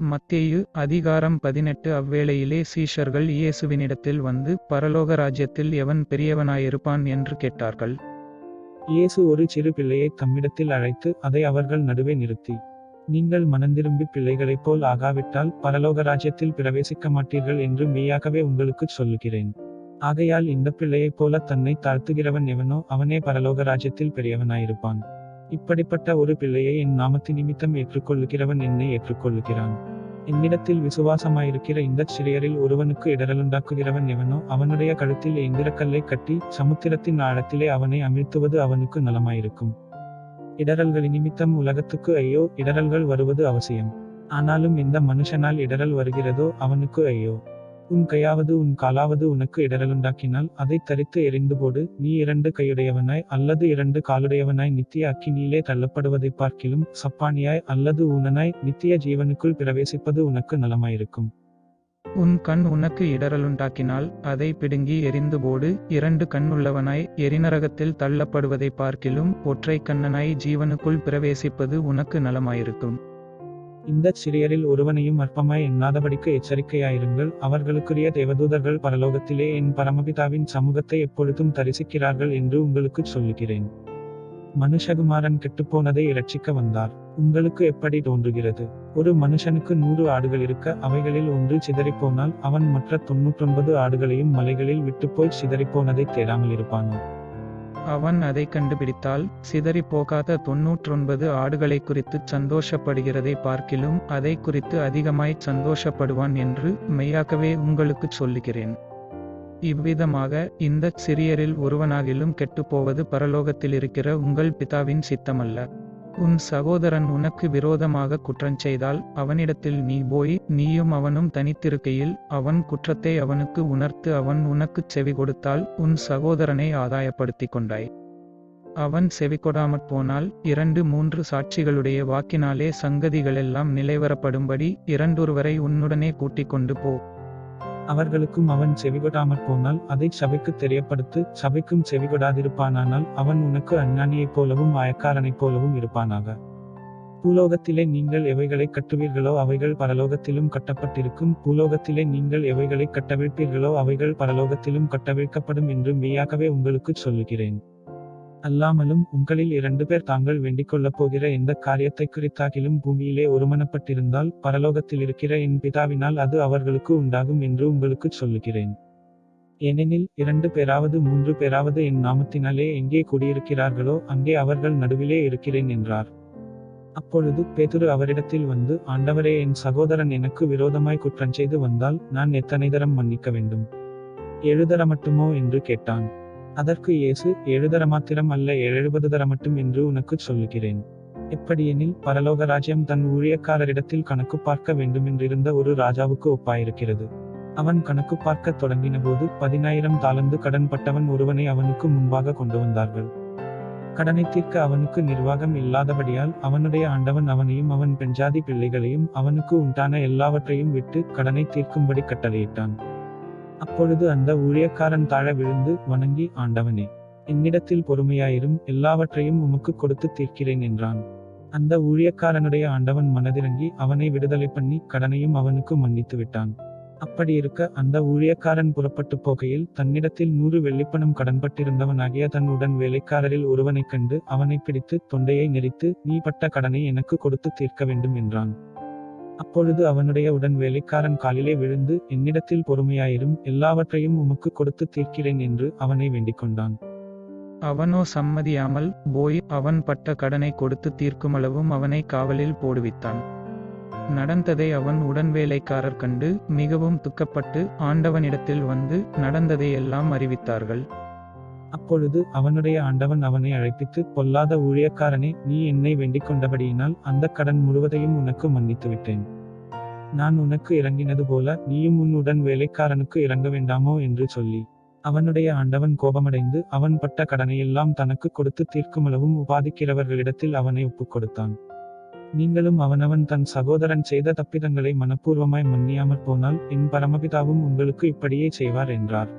மத்தேயு அதிகாரம் பதினெட்டு அவ்வேளையிலே சீஷர்கள் இயேசுவினிடத்தில் வந்து பரலோக ராஜ்யத்தில் எவன் பெரியவனாயிருப்பான்? என்று கேட்டார்கள். இயேசு ஒரு சிறு பிள்ளையை தம்மிடத்தில் அழைத்து அதை அவர்கள் நடுவே நிறுத்தி. நீங்கள் மனந்திரும்பி பிள்ளைகளைப் போல் ஆகாவிட்டால் பரலோக ராஜ்யத்தில் பிரவேசிக்க மாட்டீர்கள் என்று மெய்யாகவே உங்களுக்குச் சொல்லுகிறேன். ஆகையால் இந்த பிள்ளையைப் போல தன்னை தாழ்த்துகிறவன் எவனோ அவனே பரலோக ராஜ்யத்தில் பெரியவனாயிருப்பான். இப்படிப்பட்ட ஒரு பிள்ளையை என் நாமத்து நிமித்தம் ஏற்றுக்கொள்ளுகிறவன் என்னை ஏற்றுக்கொள்ளுகிறான். என்னிடத்தில் விசுவாசமாயிருக்கிற இந்த சிறியரில் ஒருவனுக்கு இடரலுண்டாக்குகிறவன் எவனோ அவனுடைய கழுத்தில் எந்திரக்கல்லை கட்டி சமுத்திரத்தின் ஆழத்திலே அவனை அமிழ்த்துவது அவனுக்கு நலமாயிருக்கும். இடரல்கள் நிமித்தம் உலகத்துக்கு ஐயோ இடரல்கள் வருவது அவசியம். ஆனாலும் எந்த மனுஷனால் இடரல் வருகிறதோ அவனுக்கு ஐயோ. உன் கையாவது உன் காலாவது உனக்கு இடரலுண்டாக்கினால் அதை தரித்து எரிந்து போடு நீ இரண்டு கையுடையவனாய் அல்லது இரண்டு காலுடையவனாய் நித்திய அக்கினியிலே தள்ளப்படுவதைப் பார்க்கிலும் சப்பானியாய் அல்லது ஊனனாய் நித்திய ஜீவனுக்குள் பிரவேசிப்பது உனக்கு நலமாயிருக்கும். உன் கண் உனக்கு இடரலுண்டாக்கினால் அதை பிடுங்கி எரிந்து போடு இரண்டு கண்ணுள்ளவனாய் எரிநரகத்தில் தள்ளப்படுவதைப் பார்க்கிலும் ஒற்றை கண்ணனாய் ஜீவனுக்குள் பிரவேசிப்பது உனக்கு நலமாயிருக்கும். இந்த சிறியரில் ஒருவனையும் அற்பமாய் எண்ணாதபடிக்கு எச்சரிக்கையாயிருங்கள். அவர்களுக்குரிய தேவதூதர்கள் பரலோகத்திலே என் பரமபிதாவின் சமூகத்தை எப்பொழுதும் தரிசிக்கிறார்கள் என்று உங்களுக்குச் சொல்லுகிறேன். மனுஷகுமாரன் கெட்டுப்போனதை இரட்சிக்க வந்தார். உங்களுக்கு எப்படி தோன்றுகிறது? ஒரு மனுஷனுக்கு நூறு ஆடுகள் இருக்க அவைகளில் ஒன்று சிதறிப்போனால் அவன் மற்ற தொன்னூற்றொன்பது ஆடுகளையும் மலைகளில் விட்டுப்போய் சிதறிப்போனதை தேடாமல் இருப்பானோ? அவன் அதை கண்டுபிடித்தால் சிதறி போகாத தொன்னூற்றொன்பது ஆடுகளை குறித்து சந்தோஷப்படுகிறதை பார்க்கிலும் அதை குறித்து அதிகமாய் சந்தோஷப்படுவான் என்று மெய்யாகவே உங்களுக்குச் சொல்லுகிறேன். இவ்விதமாக இந்த சிறியரில் ஒருவனாகிலும் கெட்டுப்போவது பரலோகத்தில் இருக்கிற உங்கள் பிதாவின் சித்தமல்ல. உன் சகோதரன் உனக்கு விரோதமாக குற்றஞ்செய்தால் அவனிடத்தில் நீ போய் நீயும் அவனும் தனித்திருக்கையில் அவன் குற்றத்தை அவனுக்கு உணர்த்து அவன் உனக்குச் செவி கொடுத்தால் உன் சகோதரனை ஆதாயப்படுத்திக் கொண்டாய். அவன் செவிகொடாமற் போனால் இரண்டு மூன்று சாட்சிகளுடைய வாக்கினாலே சங்கதிகளெல்லாம் நிலைவரப்படும்படி இரண்டொருவரை உன்னுடனே கூட்டிக் கொண்டு போ. அவர்களுக்கும் அவன் செவிகொடாமற் போனால் அதை சபைக்கு தெரியப்படுத்து சபைக்கும் செவிகொடாதிருப்பானானால் அவன் உனக்கு அஞ்ஞானியைப் போலவும் ஆயக்காரனைப் போலவும் இருப்பானாக. பூலோகத்திலே நீங்கள் எவைகளை கட்டுவீர்களோ அவைகள் பரலோகத்திலும் கட்டப்பட்டிருக்கும். பூலோகத்திலே நீங்கள் எவைகளை கட்டவிழ்ப்பீர்களோ அவைகள் பரலோகத்திலும் கட்டவிழ்க்கப்படும் என்று மெய்யாகவே உங்களுக்குச் சொல்லுகிறேன். அல்லாமலும் உங்களில் இரண்டு பேர் தாங்கள் வேண்டிக் கொள்ளப் போகிற எந்த காரியத்தை குறித்தாகிலும் பூமியிலே ஒருமனப்பட்டிருந்தால் பரலோகத்தில் இருக்கிற என் பிதாவினால் அது அவர்களுக்கு உண்டாகும் என்று உங்களுக்குச் சொல்லுகிறேன். ஏனெனில் இரண்டு பேராவது மூன்று பேராவது என் நாமத்தினாலே எங்கே குடியிருக்கிறார்களோ அங்கே அவர்கள் நடுவிலே இருக்கிறேன் என்றார். அப்பொழுது பேதுரு அவரிடத்தில் வந்து ஆண்டவரே என் சகோதரன் எனக்கு விரோதமாய் குற்றஞ்செய்து வந்தால் நான் எத்தனை தரம் மன்னிக்க வேண்டும்? எழுதர மட்டுமோ? என்று கேட்டான். அதற்கு இயேசு எழுதர மாத்திரம் அல்ல எழுபது தர மட்டும் என்று உனக்குச் சொல்லுகிறேன். எப்படியெனில் பரலோக ராஜ்யம் தன் ஊழியக்காரரிடத்தில் கணக்கு பார்க்க வேண்டுமென்றிருந்த ஒரு ராஜாவுக்கு ஒப்பாயிருக்கிறது. அவன் கணக்கு பார்க்க தொடங்கின போது பதினாயிரம் தாளந்து கடன் பட்டவன் ஒருவனை அவனுக்கு முன்பாக கொண்டு வந்தார்கள். கடனை தீர்க்க அவனுக்கு நிர்வாகம் இல்லாதபடியால் அவனுடைய ஆண்டவன் அவனையும் அவன் பெண்ஜாதி பிள்ளைகளையும் அவனுக்கு உண்டான எல்லாவற்றையும் விட்டு கடனை தீர்க்கும்படி கட்டளையிட்டான். அப்பொழுது அந்த ஊழியக்காரன் தாழ விழுந்து வணங்கி ஆண்டவனே என்னிடத்தில் பொறுமையாயிரும் எல்லாவற்றையும் உமக்கு கொடுத்து தீர்க்கிறேன் என்றான். அந்த ஊழியக்காரனுடைய ஆண்டவன் மனதிறங்கி அவனை விடுதலை பண்ணி கடனையும் அவனுக்கு மன்னித்து விட்டான். அப்படி இருக்க அந்த ஊழியக்காரன் புறப்பட்டு போகையில் தன்னிடத்தில் நூறு வெள்ளிப்பணம் கடன்பட்டிருந்தவனாகிய தன் உடன் வேலைக்காரரில் ஒருவனைக் கண்டு அவனை பிடித்து தொண்டையை நெரித்து நீ பட்ட கடனை எனக்கு கொடுத்து தீர்க்க வேண்டும் என்றான். அப்பொழுது அவனுடைய உடன் வேலைக்காரன் காலிலே விழுந்து என்னிடத்தில் பொறுமையாயிரும் எல்லாவற்றையும் உமக்கு கொடுத்து தீர்க்கிறேன் என்று அவனை வேண்டிக் கொண்டான் அவனோ சம்மதியாமல் போய் அவன் பட்ட கடனை கொடுத்து தீர்க்குமளவும் அவனை காவலில் போடுவித்தான். நடந்ததை அவன் உடன் வேலைக்காரர் கண்டு மிகவும் துக்கப்பட்டு ஆண்டவனிடத்தில் வந்து நடந்ததை எல்லாம் அறிவித்தார்கள். அப்பொழுது அவனுடைய ஆண்டவன் அவனை அழைப்பித்து பொல்லாத ஊழியக்காரனே நீ என்னை வேண்டிக் கொண்டபடியினால் அந்த கடன் முழுவதையும் உனக்கு மன்னித்து விட்டேன் நான் உனக்கு இறங்கினது போல நீயும் உன்னுடன் வேலைக்காரனுக்கு இறங்க வேண்டாமோ என்று சொல்லி அவனுடைய ஆண்டவன் கோபமடைந்து அவன் பட்ட கடனையெல்லாம் தனக்கு கொடுத்து தீர்க்குமளவும் உபாதிக்கிறவர்களிடத்தில் அவனை ஒப்புக் கொடுத்தான் நீங்களும் அவனவன் தன் சகோதரன் செய்த தப்பிதங்களை மனப்பூர்வமாய் மன்னியாமற் போனால் என் பரமபிதாவும் உங்களுக்கு இப்படியே செய்வார் என்றார்.